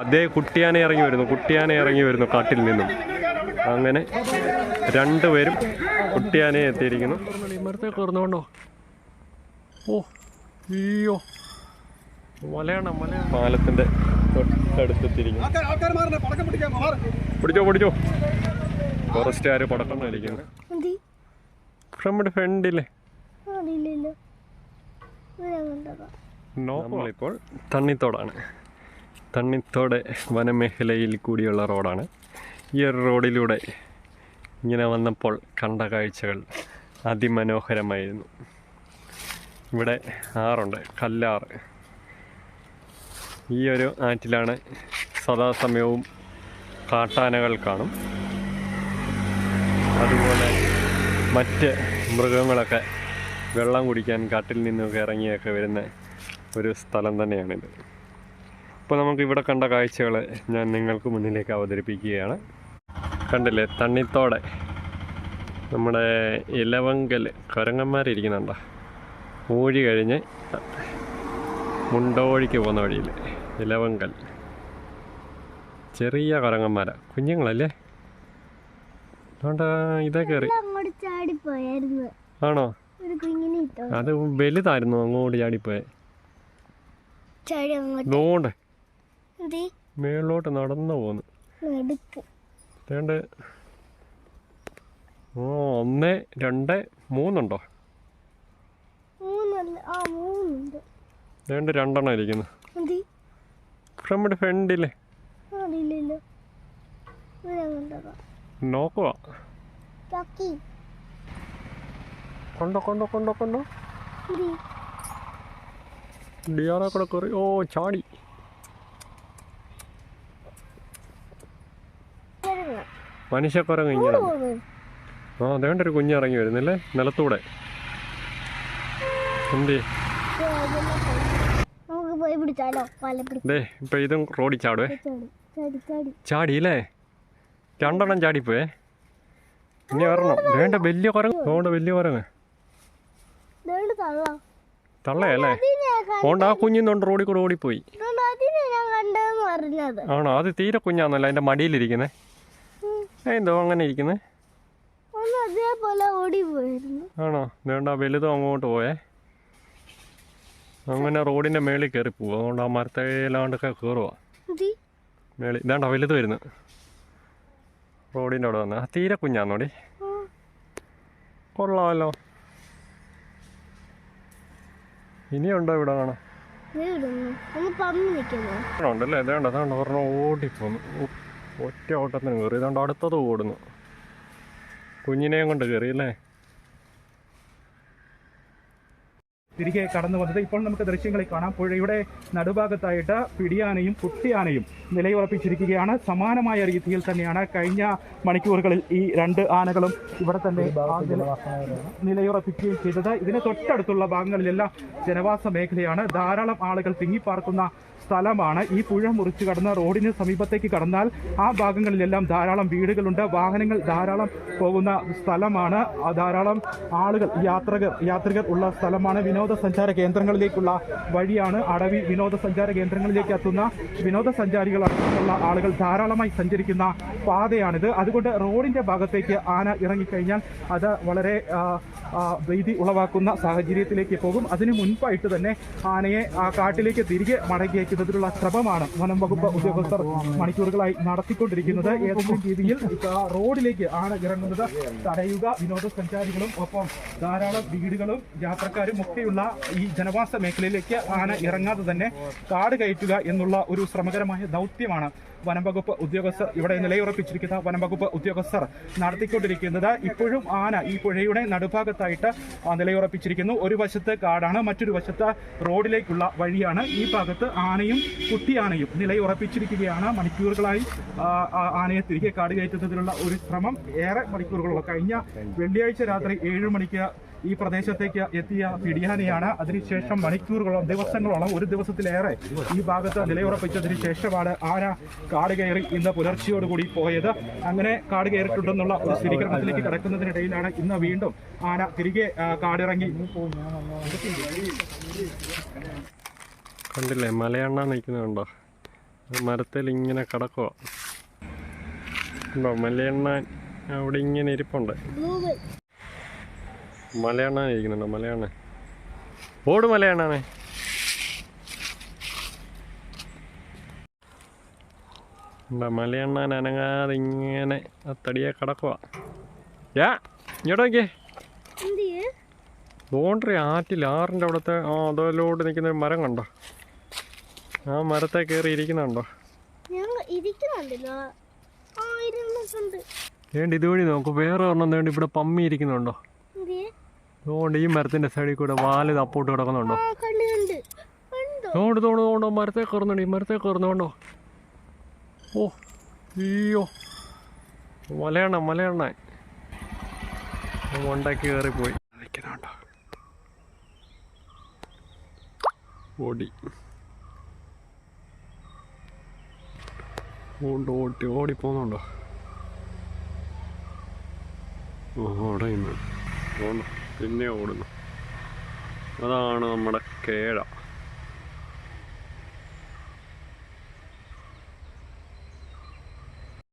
അതേ കുട്ടിയാനെ ഇറങ്ങി വരുന്നു കുട്ടിയാനെ ഇറങ്ങി വരുന്നു കാട്ടിൽ നിന്നും. അങ്ങനെ രണ്ടുപേരും കുട്ടിയാനെ എത്തിയിരിക്കുന്നു. മരത്തെ കയറുന്നുണ്ടോ ഓ അയ്യോ. മലയാണ് മല പാലത്തിന്റെ തൊട്ടടുത്തെത്തിയിരിക്കുന്നു. പിടിച്ചോ പിടിച്ചോ. ഫോറസ്റ്റുകാർ പടക്കം അടിക്കുന്നു നമ്മുടെ ഫ്രണ്ടില്ലേ നമ്മളിപ്പോൾ തണ്ണിത്തോടാണ്. തണ്ണിത്തോട് വനമേഖലയിൽ കൂടിയുള്ള റോഡാണ്. ഈ ഒരു റോഡിലൂടെ ഇങ്ങനെ വന്നപ്പോൾ കണ്ട കാഴ്ചകൾ അതിമനോഹരമായിരുന്നു. ഇവിടെ ആറുണ്ട് കല്ലാറ് ഈ ഒരു ആറ്റിലാണ് സദാസമയവും കാട്ടാനകൾ കാണും. അതുപോലെ മറ്റ് മൃഗങ്ങളൊക്കെ വെള്ളം കുടിക്കാൻ കാട്ടിൽ നിന്നൊക്കെ ഇറങ്ങിയൊക്കെ വരുന്ന ഒരു സ്ഥലം തന്നെയാണിത്. ഇപ്പോൾ നമുക്ക് ഇവിടെ കണ്ട കാഴ്ചകൾ ഞാൻ നിങ്ങൾക്ക് മുന്നിലേക്ക് അവതരിപ്പിക്കുകയാണ്. കണ്ടില്ലേ തണ്ണിത്തോടെ. നമ്മുടെ ഇലവങ്കൽ കുരങ്ങന്മാരിയ്ക്കുന്നുണ്ടോ ഊഴി കഴിഞ്ഞ് മുണ്ടോഴിക്ക് പോകുന്ന വഴിയിൽ ഇലവങ്കൽ. ചെറിയ കുരങ്ങന്മാരാ. കുഞ്ഞുങ്ങളല്ലേ? അതുകൊണ്ട് ഇതേ കയറി ആണോ? അത് വലുതായിരുന്നു അങ്ങോട്ട് ചാടിപ്പോയെ. അതുകൊണ്ട് മേളിലോട്ട് നടന്നു പോന്ന്. രണ്ട് ഓ ഒന്ന് രണ്ട് മൂന്നുണ്ടോ? രണ്ട് രണ്ടെണ്ണം ഇരിക്കുന്നു. നമ്മുടെ ഫ്രണ്ടില്ലേ നോക്കുക കൊണ്ടോ കൊണ്ടോ കൊണ്ടോ കൊണ്ടോ. ഡിയാറെ കൂടെ കയറി ഓ ചാടി. മനുഷ്യക്കുരങ്ങ് ഇങ്ങനെ ആ അതേണ്ട ഒരു കുഞ്ഞിറങ്ങി വരുന്നില്ലേ? നിലത്തൂടെ. എന്തി? ദേ ഇതും റോഡി ചാടുവേ. ചാടി ചാടി ചാടി ചാടിയില്ലേ? രണ്ടെണ്ണം ചാടിപ്പോയേ. ഇനി വരണം വേണ്ട വലിയ കുരങ്ങ്. പോണ്ട വലിയ കുരങ്ങ്. തള്ളയല്ലേ? പോണ്ട ആ കുഞ്ഞിന്നുണ്ട് റോഡിൽ കൂടെ ഓടിപ്പോയി. ആണോ? അത് തീരെ കുഞ്ഞാന്നല്ലോ അതിന്റെ മടിയിലിരിക്കുന്നേ. എന്തോ അങ്ങനെ ഇരിക്കുന്നേ. അതേപോലെ ആണോ? വേണ്ട വലുതോ അങ്ങോട്ട് പോയേ. അങ്ങനെ റോഡിന്റെ മേളിൽ കയറി പോവാ. അതുകൊണ്ട് ആ മരത്തേലാണ്ടൊക്കെ കയറുക മേളി ഇതാണ്ട വലുത് വരുന്നു. റോഡിന്റെ അവിടെ വന്ന്. ആ തീരെ കുഞ്ഞാന്നോടി. കൊള്ളാമല്ലോ ഇനിയുണ്ടോ ഇവിടെ കാണാം ഉണ്ടല്ലേ ഇതേണ്ട അതാണ്ട് ഒരെണ്ണം ഓടിപ്പോന്നു. ഒറ്റ ഓട്ടത്തിന് കയറി. ഇതുകൊണ്ട് അടുത്തത് ഓടുന്നു. കുഞ്ഞിനെയും കൊണ്ട് കയറി അല്ലേ? തിരികെ കടന്നു വന്നത്. ഇപ്പോൾ നമുക്ക് ദൃശ്യങ്ങളിൽ കാണാം. പുഴയുടെ നടുഭാഗത്തായിട്ട് പിടിയാനയും കുട്ടിയാനയും നിലയുറപ്പിച്ചിരിക്കുകയാണ്. സമാനമായ രീതിയിൽ തന്നെയാണ് കഴിഞ്ഞ മണിക്കൂറുകളിൽ ഈ രണ്ട് ആനകളും ഇവിടെ തന്നെ നിലയുറപ്പിക്കുകയും ചെയ്തത്. ഇതിന് തൊട്ടടുത്തുള്ള ഭാഗങ്ങളിലെല്ലാം ജനവാസ മേഖലയാണ്. ധാരാളം ആളുകൾ തിങ്ങിപ്പാർക്കുന്ന സ്ഥലമാണ്. ഈ പുഴ മുറിച്ചു കടന്ന റോഡിന് സമീപത്തേക്ക് കടന്നാൽ ആ ഭാഗങ്ങളിലെല്ലാം ധാരാളം വീടുകളുണ്ട്. വാഹനങ്ങൾ ധാരാളം പോകുന്ന സ്ഥലമാണ്. ധാരാളം ആളുകൾ യാത്രകർ യാത്രികർ ഉള്ള സ്ഥലമാണ് വിനോദസഞ്ചാര കേന്ദ്രങ്ങളിലേക്കുള്ള വഴിയാണ് അടവി വിനോദസഞ്ചാര കേന്ദ്രങ്ങളിലേക്ക് എത്തുന്ന വിനോദസഞ്ചാരികൾ അടക്കമുള്ള ആളുകൾ ധാരാളമായി സഞ്ചരിക്കുന്ന പാതയാണിത്. അതുകൊണ്ട് റോഡിന്റെ ഭാഗത്തേക്ക് ആന ഇറങ്ങിക്കഴിഞ്ഞാൽ അത് വളരെ ഭീതി ഉളവാക്കുന്ന സാഹചര്യത്തിലേക്ക് പോകും. അതിനു മുൻപായിട്ട് തന്നെ ആനയെ ആ കാട്ടിലേക്ക് തിരികെ മടങ്ങിയേക്കുന്നതിനുള്ള ശ്രമമാണ് വനം വകുപ്പ് ഉദ്യോഗസ്ഥർ മണിക്കൂറുകളായി നടത്തിക്കൊണ്ടിരിക്കുന്നത്. ഏതെങ്കിലും രീതിയിൽ റോഡിലേക്ക് ആന ഇറങ്ങുന്നത് തടയുക വിനോദസഞ്ചാരികളും ഒപ്പം ധാരാളം വീടുകളും യാത്രക്കാരും ഒക്കെയുള്ള ഈ ജനവാസ മേഖലയിലേക്ക് ആന ഇറങ്ങാതെ തന്നെ കാട് കയറ്റുക എന്നുള്ള ഒരു ശ്രമകരമായ ദൗത്യമാണ് വനംവകുപ്പ് ഉദ്യോഗസ്ഥർ ഇവിടെ നിലയുറപ്പിച്ചിരിക്കുന്ന വനംവകുപ്പ് ഉദ്യോഗസ്ഥർ നടത്തിക്കൊണ്ടിരിക്കുന്നത്. ഇപ്പോഴും ആന ഈ പുഴയുടെ നടുഭാഗത്തായിട്ട് നിലയുറപ്പിച്ചിരിക്കുന്നു. ഒരു വശത്ത് കാടാണ് മറ്റൊരു വശത്ത് റോഡിലേക്കുള്ള വഴിയാണ്. ഈ ഭാഗത്ത് ആനയും കുട്ടിയാനയും നിലയുറപ്പിച്ചിരിക്കുകയാണ്. മണിക്കൂറുകളായി ആനയെ തിരികെ കാട് കയറ്റുന്നതിനുള്ള ഒരു ശ്രമം. ഏറെ മണിക്കൂറുകളുള്ള കഴിഞ്ഞ വെള്ളിയാഴ്ച രാത്രി ഏഴ് മണിക്ക് ഈ പ്രദേശത്തേക്ക് എത്തിയ പിടിയാനിയാണ്. അതിനുശേഷം മണിക്കൂറുകളോളം ദിവസങ്ങളോളം ഒരു ദിവസത്തിലേറെ ഈ ഭാഗത്ത് നിലയുറപ്പിച്ചതിന് ശേഷമാണ് ആന കാട് കയറി ഇന്ന് പുലർച്ചയോടുകൂടി പോയത്. അങ്ങനെ കാട് കയറിയിട്ടുണ്ടെന്നുള്ള ഒരു സ്ഥിരീകരണത്തിലേക്ക് കിടക്കുന്നതിനിടയിലാണ് ഇന്ന് വീണ്ടും ആന തിരികെ കാടിറങ്ങി. കണ്ടില്ലേ മലയണ്ണ നിൽക്കുന്നുണ്ടോ മരത്തിൽ ഇങ്ങനെ കിടക്കുക ഉണ്ടോ മലയണ്ണാൻ അവിടെ ഇങ്ങനെ ഇരിപ്പുണ്ട്. മലയണ്ണാൻ ഇരിക്കുന്നുണ്ടോ? മലയണ്ണൻ ഓട് മലയണ്ണാണേ ഉണ്ടോ മലയണ്ണാൻ അനങ്ങാതെ ഇങ്ങനെ ആ തടിയെ കിടക്കുക യാ ഇങ്ങോട്ട് നോക്കിയേ. ബോണ്ടറി ആറ്റിൽ ആറിന്റെ അവിടുത്തെ ആ അതോലോട്ട് നിൽക്കുന്ന ഒരു മരം കണ്ടോ? ആ മരത്തെ കയറി ഇരിക്കുന്നുണ്ടോ? വേണ്ട ഇതുവഴി നോക്കും. വേറെ ഒരെണ്ണം വേണ്ടി ഇവിടെ പമ്മി ഇരിക്കുന്നുണ്ടോ? അതുകൊണ്ട് ഈ മരത്തിന്റെ സൈഡിൽ കൂടെ വാൽ തപ്പോട്ട് കിടക്കുന്നുണ്ടോ? തോണ്ട് തോണ്ട് തോണ്ടോ മരത്തെ കയറുന്നുണ്ട് ഈ മരത്തെ കയറുന്നുണ്ടോ? ഓ അയ്യോ. മലയണ്ണ മലയണ്ണ മണ്ടയ്ക്ക് കയറിപ്പോയി. നിൽക്കുന്നുണ്ടോ? ഓടി. ഓണ്ട് ഓടി ഓടിപ്പോന്നുണ്ടോ ഓ ഓടുന്നു ഓടുന്നു പിന്നെ ഓടുന്നു. അതാണ് നമ്മുടെ കേഴ